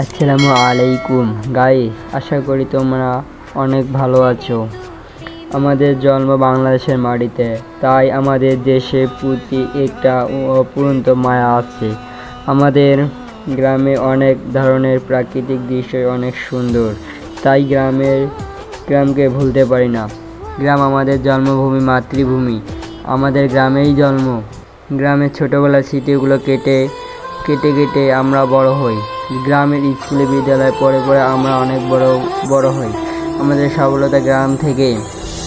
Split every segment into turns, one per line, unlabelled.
আসসালামু আলাইকুম। গাই আশা করি তোমরা অনেক ভালো আছো। আমাদের জন্ম বাংলাদেশের মাটিতে, তাই আমাদের দেশে প্রতি একটা অপুরন্ত মায়া আছে। আমাদের গ্রামে অনেক ধরনের প্রাকৃতিক দৃশ্য অনেক সুন্দর, তাই গ্রামের, গ্রামকে ভুলতে পারি না। গ্রাম আমাদের জন্মভূমি, মাতৃভূমি। আমাদের গ্রামেই জন্ম। গ্রামের ছোটোবেলার স্মৃতিগুলো কেটে কেটে কেটে আমরা বড় হই। গ্রামের স্কুলে বিদ্যালয়ে পড়ে পড়ে আমরা অনেক বড় বড় হই। আমাদের সফলতা গ্রাম থেকে।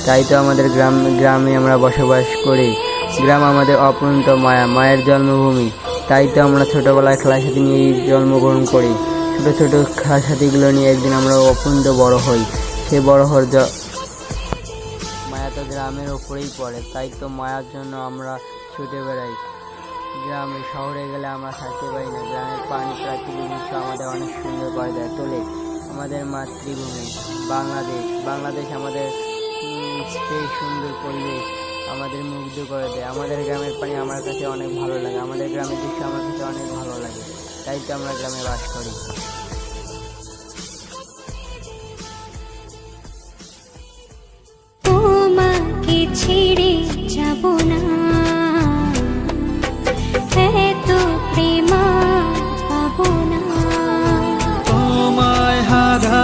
তাই তো আমাদের গ্রাম, গ্রামে আমরা বসবাস করি। গ্রাম আমাদের অপরন্ত মায়া, মায়ের জন্মভূমি। তাই তো আমরা ছোটোবেলায় খেলার সাথে নিয়ে জন্মগ্রহণ করি। ছোটো ছোটো খেলার সাথীগুলো নিয়ে একদিন আমরা অপরন্ত বড় হই। সে বড় হওয়ার মায়া তো গ্রামের ওপরেই পড়ে। তাই তো মায়ার জন্য আমরা ছুটে বেড়াই। গ্রামে, শহরে গেলে আমরা থাকতে পারি না। গ্রামের পানি প্রাকৃতিক দৃশ্য আমাদের অনেক সুন্দর করে দেয় তোলে। আমাদের মাতৃভূমি, বাংলাদেশ। বাংলাদেশ আমাদের সেই সুন্দর পরিবেশ আমাদের মুগ্ধ করে দেয়। আমাদের গ্রামের পানি আমার কাছে অনেক ভালো লাগে। আমাদের গ্রামের দৃশ্য আমার কাছে অনেক ভালো লাগে। তাই তো আমরা গ্রামে বাস করি।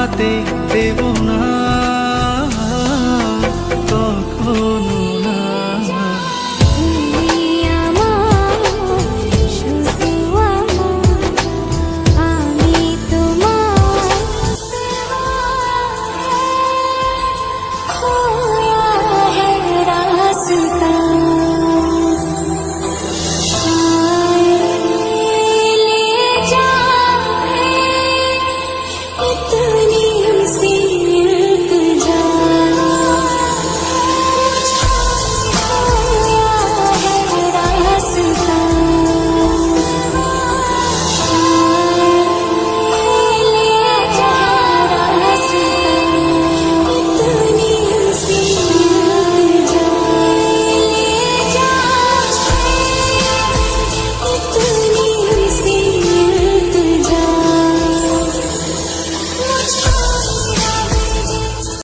बातें देव